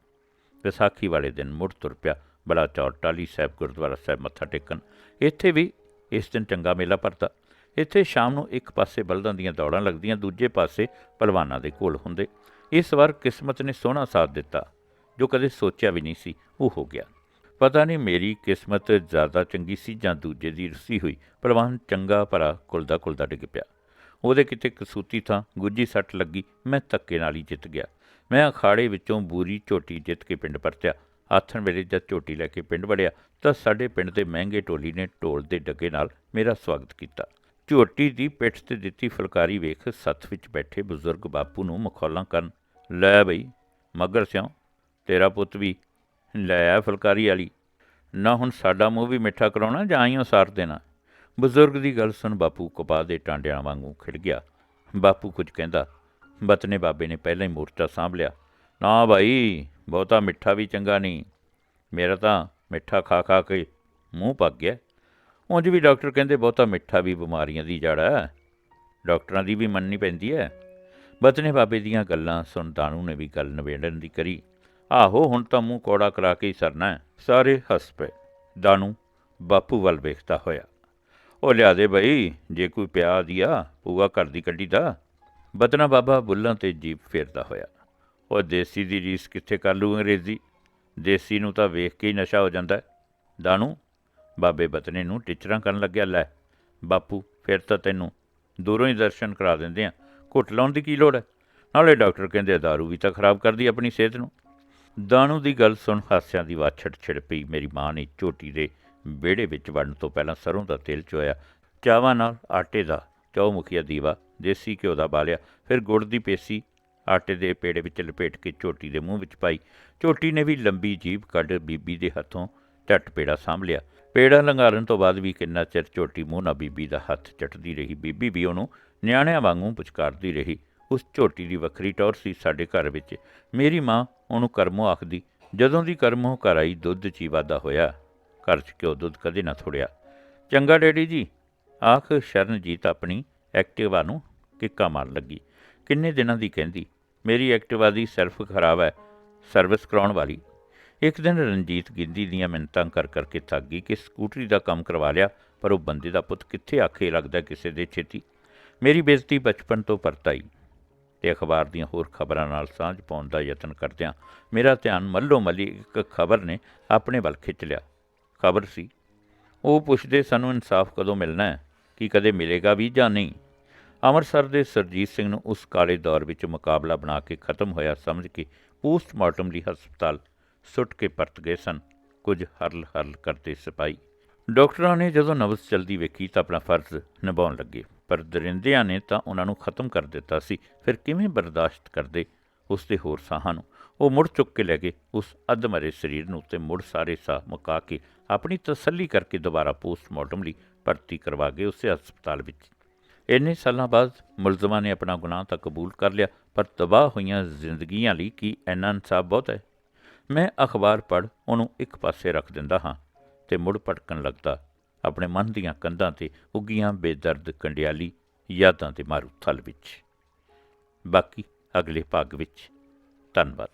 ਵਿਸਾਖੀ ਵਾਲੇ ਦਿਨ ਮੁੜ ਤੁਰ ਪਿਆ, ਬਲਾਚੌਰ ਟਾਲੀ ਸਾਹਿਬ, ਗੁਰਦੁਆਰਾ ਸਾਹਿਬ ਮੱਥਾ ਟੇਕਣ। ਇੱਥੇ ਵੀ ਇਸ ਦਿਨ ਚੰਗਾ ਮੇਲਾ ਭਰਦਾ। ਇੱਥੇ ਸ਼ਾਮ ਨੂੰ ਇੱਕ ਪਾਸੇ ਬਲਦਾਂ ਦੀਆਂ ਦੌੜਾਂ ਲੱਗਦੀਆਂ, ਦੂਜੇ ਪਾਸੇ ਪਹਿਲਵਾਨਾਂ ਦੇ ਘੋਲ ਹੁੰਦੇ। ਇਸ ਵਾਰ ਕਿਸਮਤ ਨੇ ਸੋਹਣਾ ਸਾਥ ਦਿੱਤਾ, ਜੋ ਕਦੇ ਸੋਚਿਆ ਵੀ ਨਹੀਂ ਸੀ ਉਹ ਹੋ ਗਿਆ। ਪਤਾ ਨਹੀਂ ਮੇਰੀ ਕਿਸਮਤ ਜ਼ਿਆਦਾ ਚੰਗੀ ਸੀ ਜਾਂ ਦੂਜੇ ਦੀ ਰੁੱਸੀ ਹੋਈ। ਪਹਿਲਵਾਨ ਚੰਗਾ ਭਰਾ ਕੁਲਦਾ ਕੁਲਦਾ ਡਿੱਗ ਪਿਆ। ਉਹਦੇ ਕਿਤੇ ਕਸੂਤੀ ਥਾਂ ਗੁੱਜੀ ਸੱਟ ਲੱਗੀ, ਮੈਂ ਧੱਕੇ ਨਾਲ ਹੀ ਜਿੱਤ ਗਿਆ। ਮੈਂ ਅਖਾੜੇ ਵਿੱਚੋਂ ਬੂਰੀ ਝੋਟੀ ਜਿੱਤ ਕੇ ਪਿੰਡ ਪਰਤਿਆ। ਆਥਣ ਵੇਲੇ ਜਦ ਝੋਟੀ ਲੈ ਕੇ ਪਿੰਡ ਵੜਿਆ, ਤਾਂ ਸਾਡੇ ਪਿੰਡ ਦੇ ਮਹਿੰਗੇ ਟੋਲੀ ਨੇ ਢੋਲ ਦੇ ਡੱਗੇ ਨਾਲ ਮੇਰਾ ਸਵਾਗਤ ਕੀਤਾ। ਝੋਟੀ ਦੀ ਪਿੱਠ ਤੇ ਦਿੱਤੀ ਫੁਲਕਾਰੀ ਵੇਖ ਸੱਥ ਵਿੱਚ ਬੈਠੇ ਬਜ਼ੁਰਗ ਬਾਪੂ ਨੂੰ ਮਖੌਲਾਂ ਕਰਨ, ਲੈ ਬਈ, ਮਗਰ ਸਿਓ ਤੇਰਾ ਪੁੱਤ ਵੀ, ਲੈ ਆ ਫੁਲਕਾਰੀ ਵਾਲੀ। ਨਾ ਹੁਣ ਸਾਡਾ ਮੂੰਹ ਵੀ ਮਿੱਠਾ ਕਰਾਉਣਾ ਜਾਂ ਆਈਓ ਸਾਰ ਦੇਣਾ? ਬਜ਼ੁਰਗ ਦੀ ਗੱਲ ਸੁਣ ਬਾਪੂ ਕਪਾਹ ਦੇ ਟਾਂਡਿਆਂ ਵਾਂਗੂ ਖਿੜ ਗਿਆ। ਬਾਪੂ ਕੁਝ ਕਹਿੰਦਾ, ਬਤਨੇ ਬਾਬੇ ਨੇ ਪਹਿਲਾਂ ਹੀ ਮੋਰਚਾ ਸਾਂਭ ਲਿਆ। ਨਾ ਭਾਈ ਬਹੁਤਾ ਮਿੱਠਾ ਵੀ ਚੰਗਾ ਨਹੀਂ। ਮੇਰਾ ਤਾਂ ਮਿੱਠਾ ਖਾ ਖਾ ਕੇ ਮੂੰਹ ਪੱਕ ਗਿਆ। ਉਂਝ ਵੀ ਡਾਕਟਰ ਕਹਿੰਦੇ ਬਹੁਤਾ ਮਿੱਠਾ ਵੀ ਬਿਮਾਰੀਆਂ ਦੀ ਜੜ ਹੈ। ਡਾਕਟਰਾਂ ਦੀ ਵੀ ਮੰਨਣੀ ਪੈਂਦੀ ਹੈ। ਬਤਨੇ ਬਾਬੇ ਦੀਆਂ ਗੱਲਾਂ ਸੁਣ ਦਾਨੂ ਨੇ ਵੀ ਗੱਲ ਨਵੇੜਨ ਦੀ ਕਰੀ। ਆਹੋ, ਹੁਣ ਤਾਂ ਮੂੰਹ ਕੋੜਾ ਕਰਾ ਕੇ ਹੀ ਸਰਨਾ ਸਾਰੇ ਹੱਸ ਪਏ। ਦਾਨੂ ਬਾਪੂ ਵੱਲ ਵੇਖਦਾ ਹੋਇਆ। ਉਹ ਲਿਆ ਦੇ ਬਈ, ਜੇ ਕੋਈ ਪਿਆ ਦੀਆ ਪੂਆ ਘਰ ਦੀ ਕੱਢੀ ਦਾ। ਬਤਨਾ ਬਾਬਾ ਬੁੱਲਾਂ ਤੇ ਜੀਪ ਫੇਰਦਾ ਹੋਇਆ। ਉਹ ਦੇਸੀ ਦੀ ਰੀਸ ਕਿੱਥੇ ਕਰ ਲੂ ਅੰਗਰੇਜ਼ੀ? ਦੇਸੀ ਨੂੰ ਤਾਂ ਵੇਖ ਕੇ ਹੀ ਨਸ਼ਾ ਹੋ ਜਾਂਦਾ ਹੈ। ਦਾਨੂ ਬਾਬੇ ਬਤਨੇ ਨੂੰ ਟਿਚਰਾਂ ਕਰਨ ਲੱਗਿਆ, ਲੈ ਬਾਪੂ, ਫਿਰ ਤਾਂ ਤੈਨੂੰ ਦੂਰੋਂ ਹੀ ਦਰਸ਼ਨ ਕਰਾ ਦਿੰਦੇ ਆ ਘੁੱਟ ਲਾਉਣ ਦੀ ਕੀ ਲੋੜ ਹੈ? ਨਾਲੇ ਡਾਕਟਰ ਕਹਿੰਦੇ ਆ, ਦਾਰੂ ਵੀ ਤਾਂ ਖਰਾਬ ਕਰਦੀ ਆਪਣੀ ਸਿਹਤ ਨੂੰ। ਦਾਣੂ ਦੀ ਗੱਲ ਸੁਣ, ਹਾਸਿਆਂ ਦੀ ਵਾਛੜ ਛਿੜ ਪਈ। ਮੇਰੀ ਮਾਂ ਨੇ ਝੋਟੀ ਦੇ ਵਿਹੜੇ ਵਿੱਚ ਵੜਨ ਤੋਂ ਪਹਿਲਾਂ ਸਰੋਂ ਦਾ ਤੇਲ ਚੋਇਆ। ਚਾਵਾਂ ਨਾਲ ਆਟੇ ਦਾ ਚੌਮੁਖੀਆ ਦੀਵਾ, ਦੇਸੀ ਘਿਓ ਦਾ ਬਾਲਿਆ, ਫਿਰ ਗੁੜ ਦੀ ਪੇਸੀ, ਆਟੇ ਦੇ ਪੇੜੇ ਵਿੱਚ ਲਪੇਟ ਕੇ ਝੋਟੀ ਦੇ ਮੂੰਹ ਵਿੱਚ ਪਾਈ। ਝੋਟੀ ਨੇ ਵੀ ਲੰਬੀ ਜੀਭ ਕੱਢ ਬੀਬੀ ਦੇ ਹੱਥੋਂ ਝੱਟ ਪੇੜਾ ਸਾਂਭ ਲਿਆ। ਪੇੜਾ ਲੰਘਾਰਨ ਤੋਂ ਬਾਅਦ ਵੀ ਕਿੰਨਾ ਚਿਰ ਝੋਟੀ ਮੂੰਹ ਨਾਲ ਬੀਬੀ ਦਾ ਹੱਥ ਚੱਟਦੀ ਰਹੀ, ਬੀਬੀ ਵੀ ਉਹਨੂੰ ਨਿਆਣਿਆਂ ਵਾਂਗੂ ਪੁਚਕਾਰਦੀ ਰਹੀ। ਉਸ ਝੋਟੀ ਦੀ ਵੱਖਰੀ ਟੌਰ ਸੀ ਸਾਡੇ ਘਰ ਵਿੱਚ। ਮੇਰੀ ਮਾਂ ਉਹਨੂੰ ਕਰਮੋ ਆਖਦੀ, ਜਦੋਂ ਦੀ ਕਰਮੋ ਘਰ ਆਈ ਦੁੱਧ 'ਚ ਹੀ ਵਾਧਾ ਹੋਇਆ, ਘਰ 'ਚ ਘਿਓ ਦੁੱਧ ਕਦੇ ਨਾ ਥੋੜਿਆ। ਚੰਗਾ ਡੈਡੀ ਜੀ, ਆਖ ਸ਼ਰਨਜੀਤ ਆਪਣੀ ਐਕਟਿਵਾ ਨੂੰ ਕਿੱਕਾ ਮਾਰ ਲੱਗੀ। ਕਿੰਨੇ ਦਿਨਾਂ ਦੀ ਕਹਿੰਦੀ, ਮੇਰੀ ਐਕਟਿਵਾ ਦੀ ਸੈਲਫ ਖਰਾਬ ਹੈ, ਸਰਵਿਸ ਕਰਾਉਣ ਵਾਲੀ। ਇੱਕ ਦਿਨ ਰਣਜੀਤ ਗਿੰਦੀ ਦੀਆਂ ਮਿੰਤਾਂ ਕਰ ਕਰਕੇ ਥੱਕ ਗਈ ਕਿ ਸਕੂਟਰੀ ਦਾ ਕੰਮ ਕਰਵਾ ਲਿਆ, ਪਰ ਉਹ ਬੰਦੇ ਦਾ ਪੁੱਤ ਕਿੱਥੇ ਆਖੇ ਲੱਗਦਾ ਕਿਸੇ ਦੇ ਛੇਤੀ? ਮੇਰੀ ਬੇਇੱਜ਼ਤੀ ਬਚਪਨ ਤੋਂ ਪਰਤਾਈ ਤੇ ਅਖਬਾਰ ਦੀਆਂ ਹੋਰ ਖਬਰਾਂ ਨਾਲ ਸਾਂਝ ਪਾਉਣ ਦਾ ਯਤਨ ਕਰਦਿਆਂ ਮੇਰਾ ਧਿਆਨ ਮੱਲੋ ਮੱਲੀ ਇੱਕ ਖਬਰ ਨੇ ਆਪਣੇ ਵੱਲ ਖਿੱਚ ਲਿਆ। ਖਬਰ ਸੀ, ਉਹ ਪੁੱਛਦੇ ਸਾਨੂੰ, ਇਨਸਾਫ ਕਦੋਂ ਮਿਲਣਾ ਹੈ? ਕੀ ਕਦੇ ਮਿਲੇਗਾ ਵੀ ਜਾਂ ਨਹੀਂ? ਅੰਮ੍ਰਿਤਸਰ ਦੇ ਸਰਜੀਤ ਸਿੰਘ ਨੂੰ ਉਸ ਕਾਲੇ ਦੌਰ ਵਿੱਚ ਮੁਕਾਬਲਾ ਬਣਾ ਕੇ ਖਤਮ ਹੋਇਆ ਸਮਝ ਕੇ ਪੋਸਟਮਾਰਟਮ ਲਈ ਹਸਪਤਾਲ ਸੁੱਟ ਕੇ ਪਰਤ ਗਏ ਸਨ। ਕੁਝ ਹਰਲ ਹਰਲ ਕਰਦੇ ਸਿਪਾਹੀ। ਡਾਕਟਰਾਂ ਨੇ ਜਦੋਂ ਨਬਜ਼ ਚਲਦੀ ਵੇਖੀ ਤਾਂ ਆਪਣਾ ਫਰਜ਼ ਨਿਭਾਉਣ ਲੱਗੇ। ਪਰ ਦਰਿੰਦਿਆਂ ਨੇ ਤਾਂ ਉਹਨਾਂ ਨੂੰ ਖਤਮ ਕਰ ਦਿੱਤਾ ਸੀ। ਫਿਰ ਕਿਵੇਂ ਬਰਦਾਸ਼ਤ ਕਰਦੇ? ਉਸ ਦੇ ਹੋਰ ਸਾਹਾਂ ਨੂੰ। ਉਹ ਮੁੜ ਚੁੱਕ ਕੇ ਲੈ ਗਏ। ਉਸ ਅਧਮਰੇ ਸਰੀਰ ਨੂੰ ਤੇ ਮੁੜ ਸਾਰੇ ਸਾਹ ਮੁਕਾ ਕੇ ਆਪਣੀ ਤਸੱਲੀ ਕਰਕੇ ਦੁਬਾਰਾ ਪੋਸਟਮਾਰਟਮ ਲਈ ਭਰਤੀ ਕਰਵਾ ਗਏ ਉਸੇ ਹਸਪਤਾਲ ਵਿੱਚ। ਇੰਨੇ ਸਾਲਾਂ ਬਾਅਦ ਮੁਲਜ਼ਮਾਂ ਨੇ ਆਪਣਾ ਗੁਨਾਹ ਤਾਂ ਕਬੂਲ ਕਰ ਲਿਆ, ਪਰ ਤਬਾਹ ਹੋਈਆਂ ਜ਼ਿੰਦਗੀਆਂ ਲਈ ਕੀ ਇੰਨਾ ਇਨਸਾਫ ਬਹੁਤ ਹੈ? ਮੈਂ ਅਖਬਾਰ ਪੜ੍ਹ ਉਹਨੂੰ ਇੱਕ ਪਾਸੇ ਰੱਖ ਦਿੰਦਾ ਹਾਂ ਤੇ ਮੁੜ ਭਟਕਣ ਲੱਗਦਾ, ਆਪਣੇ ਮਨ ਦੀਆਂ ਕੰਧਾਂ ਤੇ ਉੱਗੀਆਂ ਬੇਦਰਦ ਕੰਡਿਆਲੀ ਯਾਦਾਂ ਦੇ ਮਾਰੂ ਥਲ ਵਿੱਚ। ਬਾਕੀ ਅਗਲੇ ਭਾਗ ਵਿੱਚ। ਧੰਨਵਾਦ।